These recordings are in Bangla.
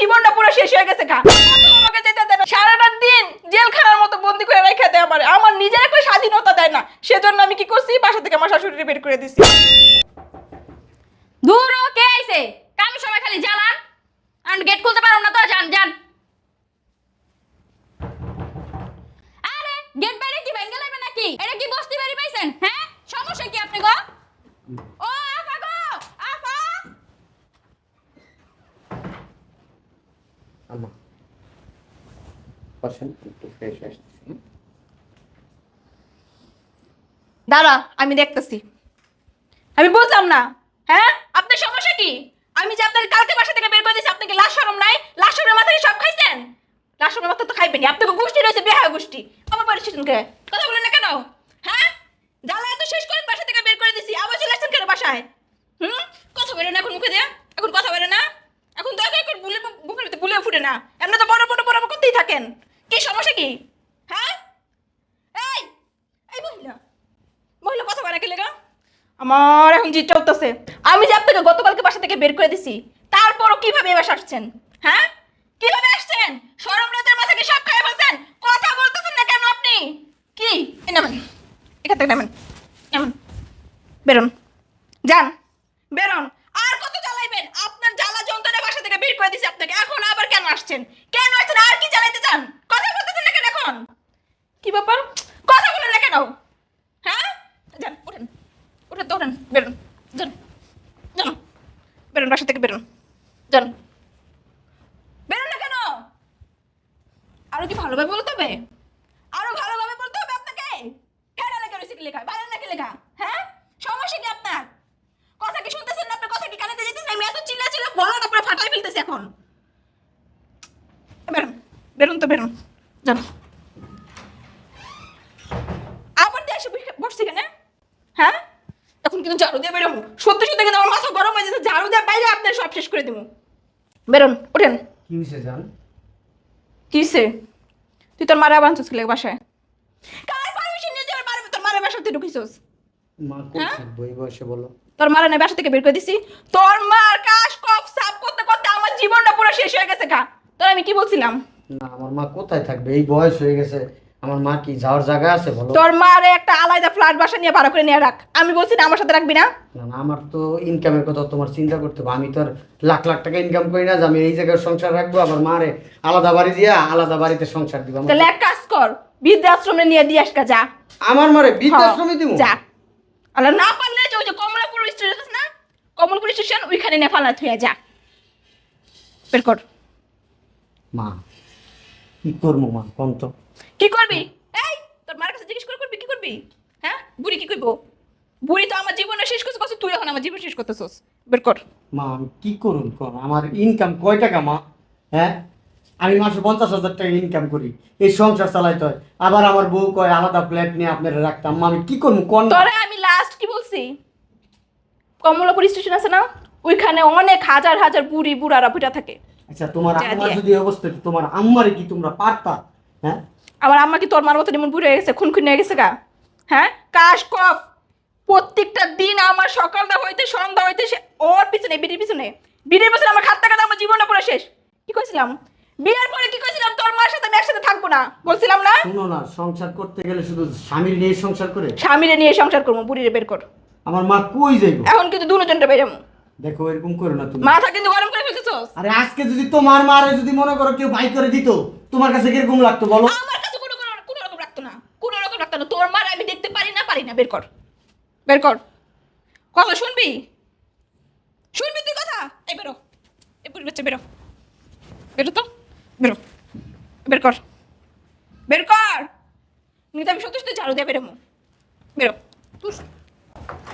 জীবনটা পুরো শেষ হয়ে গেছে গা। আমাকে যেতে দেয় না। সারাটা দিন জেলখানার মতো বন্দি করে রেখে দেয় আমার। আমার নিজের একটা স্বাধীনতা দেয় না। সেজন্য আমি কি করছি? বাসা থেকে আমার শাশুড়ি বের করে দিছি। দূর ও, কে আইছে? কামি সময় খালি জ্বালান। আর গেট খুলতে পারো না তো জান যান আরে গেট বাইরে কি ভেঙ্গে লাগবে নাকি এটা কি বস্তি বাড়ি পাইছেন হ্যাঁ সমস্যা কি আপনি গো ও আফা গো আফা আম্মা বসেন একটু ফ্রেশ আসতেছি। দাঁড়া, আমি দেখতেছি। আমি বুঝলাম না। হ্যাঁ? আপনার সমস্যা কি? আমি যে আপনাকে কালকে বাসা থেকে বের করে দিয়েছি, আপনাকে লাশ শরম নাই? লাশ শরমের মাথা দিয়ে সব খাইছেন? লাশ শরমের মাথা তো খাইবেনি আপনাকে গোষ্ঠী রয়েছে বেহা গোষ্ঠী। আমার পরিচিত কে? কথা বলেন না কেন? হ্যাঁ? জ্বালা এত শেষ করেন বাসা থেকে বের করে দিছি আবার চলে আসছেন কেন বাসায়? হুম? কথা বলেন এখন মুখে দিয়ে। এখন কথা বলে না। এখন দয়া করে বুলে ভিতরে বুলে ফুটে না। এমনি তো বড় বড় বড় করতেই থাকেন। কি সমস্যা কি? হ্যাঁ? এই এই মহিলা মহিলা কথা বলে কে লেগা আমার এখন জিত চলতেছে আমি যে আপনাকে গতকালকে বাসা থেকে বের করে দিছি তারপরও কীভাবে এবার আসছেন? হ্যাঁ? কীভাবে আসছেন? সরম রাতের মাথা কি সব খাই ফেলছেন? কথা বলতেছেন না কেন আপনি? কি? নামেন এখান থেকে নামেন নামেন। বেরোন যান বেরোন। আর কত জ্বালাইবেন? আপনার জ্বালা যন্ত্রণা বাসা থেকে বের করে দিছি আপনাকে। এখন আবার কেন আসছেন? কেন আসছেন? আর কি জ্বালাইতে চান কথা বলতেছেন না কেন এখন কি ব্যাপার? কথা বলেন না কেন হ্যাঁ? যান ওঠেন ওঠেন তো ওঠেন বেরোন। যান। যান। বেরোন, বাসা থেকে বেরোন। যান। বেরোন না কেন? আরও কি ভালোভাবে বলতে হবে? আরও ভালোভাবে বলতে হবে আপনাকে? হ্যাঁ লেখা রয়েছে কি লেখা? ভালো নাকি লেখা? হ্যাঁ? সমস্যা কি আপনার? কথা কি শুনতেছেন না আপনার কথা কি কানে যেতেছে আমি এত চিল্লা চিল্লা বলা না পুরো ফাটাই ফেলতেছি এখন। বেরোন বেরোন তো, বেরোন। যান। বসছি কেন হ্যাঁ? এখন কিন্তু ঝাড়ু দিয়ে বেরোবো। সত্যি সত্যি কিন্তু আমার মাথা গরম হয়ে যাচ্ছে। ঝাড়ু দিয়ে বাইরে আপনার সব শেষ করে দেবো। বেরোন ওঠেন। কি হয়েছে জান? কিসে তুই তোর মারা কে বাসায়? কার পারমিশন নিয়ে যাওয়ার তোর মারা বাসা তুই ঢুকিছস? মা? কোথায় বই বসে বলো? তোর মারা নাই বাসা থেকে বের করে দিছি। তোর মার কাশ কফ সাফ করতে করতে আমার জীবনটা পুরো শেষ হয়ে গেছে কা তোর আমি কি বলছিলাম? না আমার মা কোথায় থাকবে? এই বয়স হয়ে গেছে। আমার মা কি যাওয়ার জায়গা আছে বলো? তোর মারে একটা আলাদা ফ্ল্যাট বাসা নিয়ে ভাড়া করে নিয়ে রাখ। আমি বলছি না আমার সাথে রাখবি না। না না আমার তো ইনকামের কথা তোমার চিন্তা করতে হবে। আমি তো আর লাখ লাখ টাকা ইনকাম করি না যে আমি এই জায়গায় সংসার রাখব আবার মারে আলাদা বাড়ি দিয়া আলাদা বাড়িতে সংসার দিব। তাহলে এক কাজ কর বৃদ্ধাশ্রমে নিয়ে দিয়ে আসকা যা। আমার মারে বৃদ্ধাশ্রমে দিব? যা। আল্লাহ না পারলে যে ওই যে কমলাপুর স্টেশন আছে না কমলপুর স্টেশন ওইখানে নিয়ে ফালা থুয়ে যা। বের কর। মা কি করব মা কোন তো? কি করবি? এই তোর মার কাছে জিজ্ঞেস করে করবি কি করবি? হ্যাঁ? বুড়ি কি করব বুড়ি তো আমার জীবনে শেষ করছে কষ্ট তুই এখন আমার জীবন শেষ করতেছস। বের কর। মা আমি কি করুন কর? আমার ইনকাম কয় টাকা মা? হ্যাঁ? আমি মাসে পঞ্চাশ হাজার টাকা ইনকাম করি। এই সংসার চালাইতে হয়। আবার আমার বউ কয় আলাদা প্লেট নিয়ে আপনারা রাখতাম। মা, আমি কি করব কোন তোরে আমি লাস্ট কি বলছি? কমলাপুর স্টেশন আছে না? ওইখানে অনেক হাজার হাজার বুড়ি বুড়ারা বুড়া থাকে। আচ্ছা তোমার যা আমার যদি অবস্থা তোমার আম্মারে কি তোমরা পারতা? হ্যাঁ? আমার আম্মা কি তোর মার মতো এমন বুড়ে হয়ে গেছে খুন খুন হয়ে গেছে গা? হ্যাঁ? কাশ কফ! প্রত্যেকটা দিন আমার সকালটা হইতে সন্ধ্যা হইতে সে ওর পিছনে বিড়ির পিছনে। বিড়ির পিছনে আমার খাটতে খাটতে আমার জীবনটা পুরো শেষ। কি কইছিলাম? বিয়ের পরে কি কইছিলাম? তোর মার সাথে আমি একসাথে থাকব না। বলছিলাম না? শুনো না সংসার করতে গেলে শুধু স্বামীর নিয়ে সংসার করে? স্বামীরে নিয়ে সংসার করব বুড়িরে বের কর। আমার মা কই যাইব? এখন কিন্তু দুনো দুজনটা বেরামো দেখো এরকম করো না তুমি। মাথা কিন্তু গরম করে ফেলতেছস। আরে আজকে যদি তোমার মারে যদি মনে করো কেউ বাই করে দিত তোমার কাছে কীরকম লাগতো বলো আমার কাছে কোনো কোনো কোনো রকম রাখতো না কোনো রকম রাখতো না তোর মার আমি দেখতে পারি না পারি না বের কর। বের কর। কথা শুনবি? শুনবি তুই কথা? এই বেরো। এই পুরী বেরো। বেরো তো? বেরো। বের কর। বের কর। নিতে আমি সত্যি সত্যি ঝাড়ু দিয়ে বেরোমো বেরো। তুই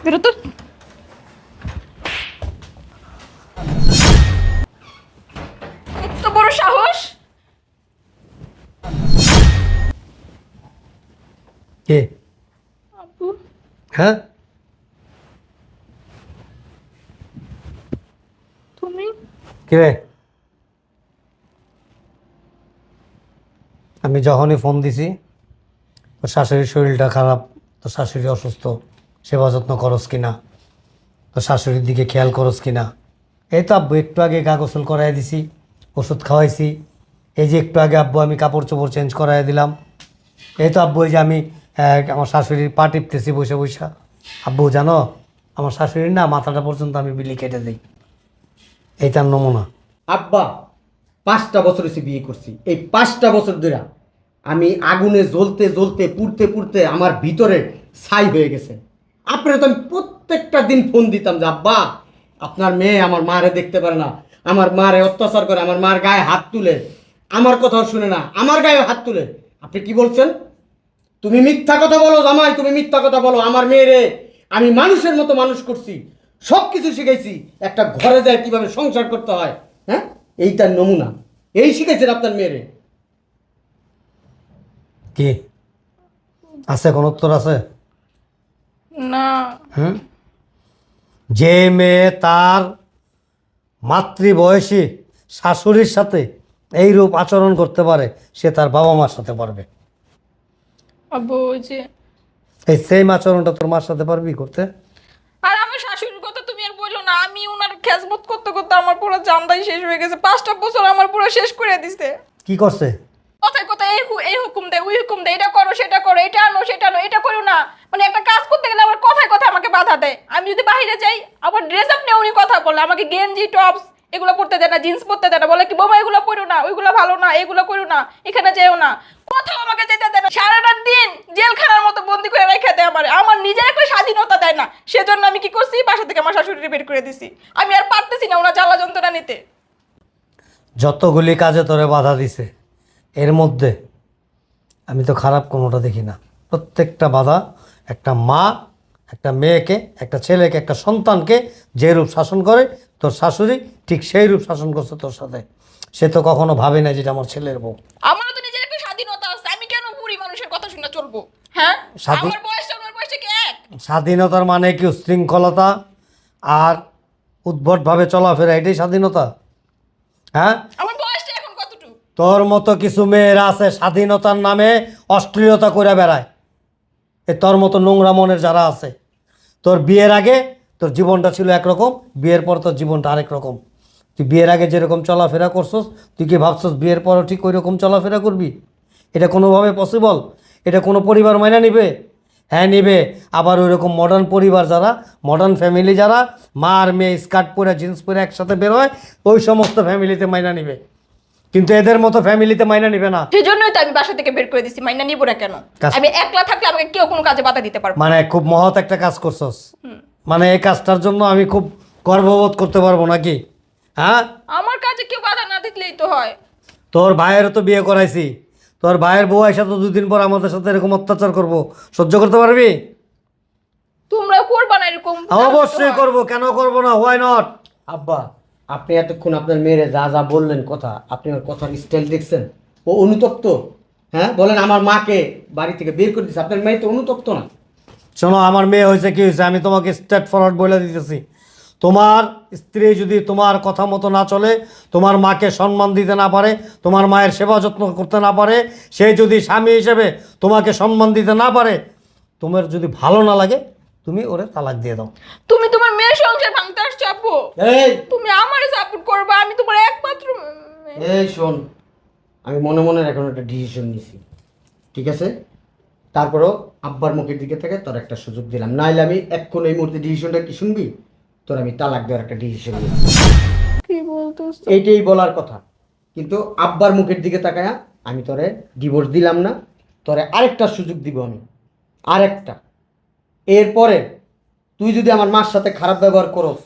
বেরো তো? হ্যাঁ? তুমি? কে আমি যখনই ফোন দিছি তোর শাশুড়ির শরীরটা খারাপ তোর শাশুড়ি অসুস্থ সেবা যত্ন করস কিনা? তোর শাশুড়ির দিকে খেয়াল করস কিনা? এই তো আব্বু একটু আগে গা গোসল করাই দিছি ওষুধ খাওয়াইছি। এই যে একটু আগে আব্বু আমি কাপড় চোপড় চেঞ্জ করাই দিলাম। এই তো আব্বু এই যে আমি আমার শাশুড়ির পা টিপতেছি বসে বসে। আব্বু, জানো, আমার শাশুড়ির না মাথাটা পর্যন্ত আমি বিলি কেটে দিই। এই তার নমুনা। আব্বা, পাঁচটা বছর এসে বিয়ে করছি। এই পাঁচটা বছর ধরে আমি আগুনে জ্বলতে জ্বলতে, পুড়তে পুড়তে আমার ভিতরে ছাই হয়ে গেছে। আপনারা তো আমি প্রত্যেকটা দিন ফোন দিতাম যে, আব্বা, আপনার মেয়ে আমার মারে দেখতে পারে না। আমার মারে অত্যাচার করে, আমার মার গায়ে হাত তুলে। আমার কথাও শুনে না, আমার গায়ে হাত তুলে। আপনি কি বলছেন? তুমি মিথ্যা কথা বলো জামাই তুমি মিথ্যা কথা বলো। আমার মেয়েরে আমি মানুষের মতো মানুষ করছি সব কিছু শিখেছি একটা ঘরে যায় কীভাবে সংসার করতে হয় হ্যাঁ? এই তার নমুনা। এই শিখাইছেন আপনার মেয়েরে। কি? আছে কোন উত্তর আছে? না। হুম? যে মেয়ে তার মাতৃবয়সী শাশুড়ির সাথে এই রূপ আচরণ করতে পারে সে তার বাবা মার সাথে পারবে। আব্বু ওই যে এই সেম আচরণটা তোর মার সাথে পারবি করতে? আর আমার শাশুড়ির কথা তুমি আর বলো না আমি ওনার খেজমত করতে করতে আমার পুরো জানটাই শেষ হয়ে গেছে পাঁচটা বছর আমার পুরো শেষ করে দিছে। কি করছে? কথায় কথায় এই হু- এই হুকুম দেয় ওই হুকুম দেয় এটা করো সেটা করো এটা আনো সেটা আনো এটা করো না। মানে একটা কাজ করতে গেলে আমার কথায় কথায় আমাকে বাধা দেয়। আমি যদি বাইরে যাই আবার ড্রেস আপ নিয়ে উনি কথা বলে আমাকে গেঞ্জি টপস এগুলো পরতে দেয় না জিন্স পরতে দেয় না, বলে কি, বোমা, এগুলো পরো না, ওইগুলো ভালো না, এগুলো করো না, এখানে যেও না। কোথাও আমাকে যেতে দেয় না, সারাটা দিন জেলখানার মতো বন্দি করে রেখে দেয় আমার। আমার নিজের একটা স্বাধীনতা দেয় না, সেজন্য আমি কি করছি? বাসা থেকে আমার শাশুড়ি বের করে দিছি। আমি আর পারতেছি না ওনার জ্বালা যন্ত্রণা নিতে। যতগুলি কাজে তোরে বাধা দিছে, এর মধ্যে আমি তো খারাপ কোনোটা দেখি না। প্রত্যেকটা বাধা একটা মা, একটা মেয়েকে, একটা ছেলেকে, একটা সন্তানকে যে রূপ শাসন করে তোর শাশুড়ি ঠিক সেই রূপ শাসন করছে তোর সাথে। সে তো কখনো ভাবে না যেটা আমার ছেলের বউ। আমারও তো নিজের একটা স্বাধীনতা আছে। আমি কেন বুড়ি মানুষের কথা শুনে চলবো? হ্যাঁ? স্বাধীন- আমার ওনার বয়সটা কি এক? স্বাধীনতার মানে কি উশৃঙ্খলতা আর উদ্ভটভাবে চলাফেরা? এটাই স্বাধীনতা। হ্যাঁ? আমার বয়সটা এখন কতটুকু? তোর মতো কিছু মেয়েরা আছে স্বাধীনতার নামে অশ্লীলতা করে বেড়ায়। এ তোর মতো নোংরা মনের যারা আছে। তোর বিয়ের আগে তোর জীবনটা ছিল একরকম বিয়ের পর তোর জীবনটা আরেক রকম। তুই বিয়ের আগে যেরকম চলাফেরা করছস তুই কি ভাবছস বিয়ের পরও ঠিক ওই রকম চলাফেরা করবি? এটা কোনোভাবে পসিবল এটা কোনো পরিবার মাইনা নিবে? হ্যাঁ নিবে। আবার ওই রকম মডার্ন পরিবার যারা মডার্ন ফ্যামিলি যারা মা আর মেয়ে স্কার্ট পরে জিন্স পরে একসাথে বেরোয় ওই সমস্ত ফ্যামিলিতে মাইনা নিবে। কিন্তু এদের মতো ফ্যামিলিতে মাইনা নিবে না। সেই জন্যই তো আমি বাসা থেকে বের করে দিছি মাইনা নিব না কেন? আমি একলা থাকলে আমাকে কেউ কোনো কাজে বাধা দিতে পারবে মানে খুব মহৎ একটা কাজ করছস। মানে এই কাজটার জন্য আমি খুব গর্ববোধ করতে পারব নাকি? হ্যাঁ? আমার কাজে কেউ বাধা না দিলেই তো হয়। তোর ভাইয়েরও তো বিয়ে করাইছি। তোর ভাইয়ের বউ আইসা তো দুদিন পর আমাদের সাথে এরকম অত্যাচার করব। সহ্য করতে পারবি? তোমরা করবা না এরকম। অবশ্যই করব। কেন করব না? হোয়াই নট আব্বা আপনি এতক্ষণ আপনার মেয়েরে যা যা বললেন কথা আপনি ওর কথার স্টাইল দেখছেন? ও অনুতপ্ত। হ্যাঁ? বলেন আমার মাকে বাড়ি থেকে বের করে দিচ্ছে আপনার মেয়ে তো অনুতপ্ত না। শোনো আমার মেয়ে হয়েছে কি হয়েছে? আমি তোমাকে স্ট্রেট ফরওয়ার্ড বলে দিতেছি। তোমার স্ত্রী যদি তোমার কথা মতো না চলে তোমার মাকে সম্মান দিতে না পারে তোমার মায়ের সেবা যত্ন করতে না পারে সে যদি স্বামী হিসেবে তোমাকে সম্মান দিতে না পারে তোমার যদি ভালো না লাগে তুমি ওরে তালাক দিয়ে দাও। তুমি তোমার মেয়ের সংসার ভাঙতে আসছো আপু। এই! তুমি আমারে সাপোর্ট করবা আমি তোমার একমাত্র মেয়ে। এই শোন আমি মনে মনে এখন একটা ডিসিশন নিছি। ঠিক আছে? তারপরও আব্বার মুখের দিকে থেকে তোর একটা সুযোগ দিলাম। নাইলে আমি এক্ষণ এই মুহূর্তে ডিসিশনটা কি শুনবি? তোর আমি তালাক দেওয়ার একটা ডিসিশন নিয়েছি কি বলতো এইটাই বলার কথা। কিন্তু আব্বার মুখের দিকে তাকায়া আমি তোরে ডিভোর্স দিলাম না তোরে আরেকটা সুযোগ দিব আমি। আরেকটা। এরপরে তুই যদি আমার মার সাথে খারাপ ব্যবহার করস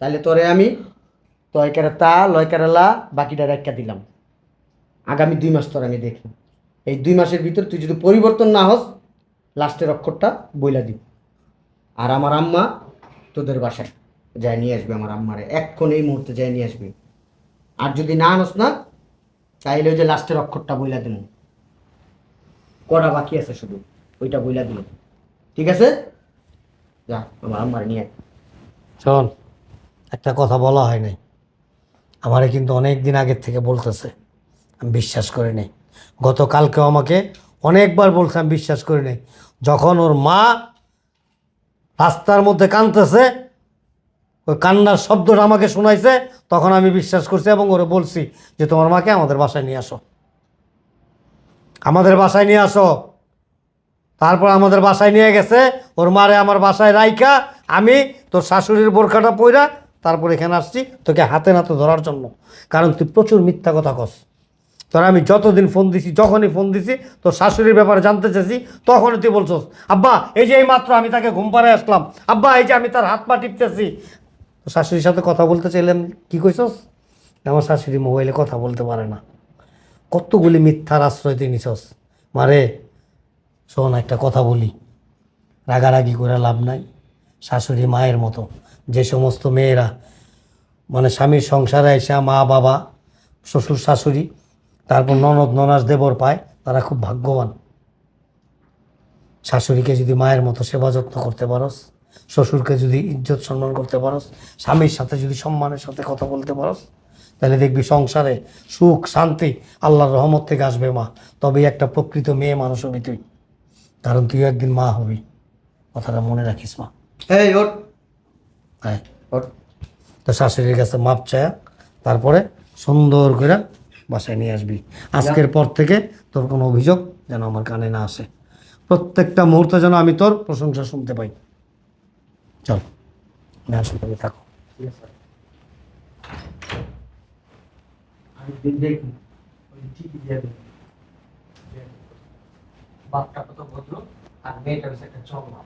তাহলে তোরে আমি তয়কারে তা লয়কারে লা বাকিটা রেখা দিলাম। আগামী দুই মাস তোর আমি দেখি। এই দুই মাসের ভিতর তুই যদি পরিবর্তন না হস, লাস্টের অক্ষরটা বইলা দিব। আর আমার আম্মা তোদের বাসায় যাই নিয়ে আসবে আমার আম্মারে। এক্ষণ এই মুহূর্তে যাই নিয়ে আসবি। আর যদি না আনস না, তাইলে ওই যে লাস্টের অক্ষরটা বইলা দিন কটা বাকি আছে শুধু? ওইটা বইলা দিল ঠিক আছে? যা, আমার আম্মার নিয়ে। শোন, একটা কথা বলা হয় নাই। আমারে কিন্তু অনেক দিন আগের থেকে বলতেছে। আমি বিশ্বাস করি নাই। গতকালকেও আমাকে অনেকবার বলছে, আমি বিশ্বাস করি নাই। যখন ওর মা রাস্তার মধ্যে কাঁদতেছে, ওই কান্নার শব্দটা আমাকে শোনাইছে, তখন আমি বিশ্বাস করছি এবং ওরে বলছি যে, তোমার মাকে আমাদের বাসায় নিয়ে আসো। আমাদের বাসায় নিয়ে আসো। তারপর আমাদের বাসায় নিয়ে গেছে, ওর মারে আমার বাসায় রাইখা, আমি তোর শাশুড়ির বোরখাটা পইরা তারপর এখানে আসছি তোকে হাতে নাতে ধরার জন্য। কারণ তুই প্রচুর মিথ্যা কথা কস। তোর আমি যতদিন ফোন দিছি, যখনই ফোন দিছি, তোর শাশুড়ির ব্যাপারে জানতে চাইছি, তখনই তুই বলছস, আব্বা, এই যে এই মাত্র আমি তাকে ঘুম পাড়ায় আসলাম, আব্বা, এই যে আমি তার হাত পা টিপতেছি। তোর শাশুড়ির সাথে কথা বলতে চাইলাম কি কইছস? আমার শাশুড়ি মোবাইলে কথা বলতে পারে না। কতগুলি মিথ্যার আশ্রয় তুই নিছস? মারে, শোন, একটা কথা বলি। রাগারাগি করে লাভ নাই। শাশুড়ি মায়ের মতো। যে সমস্ত মেয়েরা মানে স্বামীর সংসারে এসে মা, বাবা, শ্বশুর, শাশুড়ি তারপর ননদ ননাস দেবর পায় তারা খুব ভাগ্যবান। শাশুড়িকে যদি মায়ের মতো সেবা যত্ন করতে পারস শ্বশুরকে যদি ইজ্জত সম্মান করতে পারস স্বামীর সাথে যদি সম্মানের সাথে কথা বলতে পারস তাহলে দেখবি সংসারে সুখ শান্তি আল্লাহর রহমত থেকে আসবে মা। তবেই একটা প্রকৃত মেয়ে মানুষ হবি তুই। কারণ তুই একদিন মা হবি। কথাটা মনে রাখিস মা। এই হ্যাঁ। তো শাশুড়ির কাছে মাপ চায়া তারপরে সুন্দর করে বাসায় নিয়ে আসবি। আজকের পর থেকে তোর কোনো অভিযোগ যেন আমার কানে না আসে। প্রত্যেকটা মুহূর্তে যেন আমি তোর প্রশংসা শুনতে পাই। চল আমি আসলে থাকো। বাপটা কত ভদ্র আর মেয়েটা হচ্ছে একটা চমা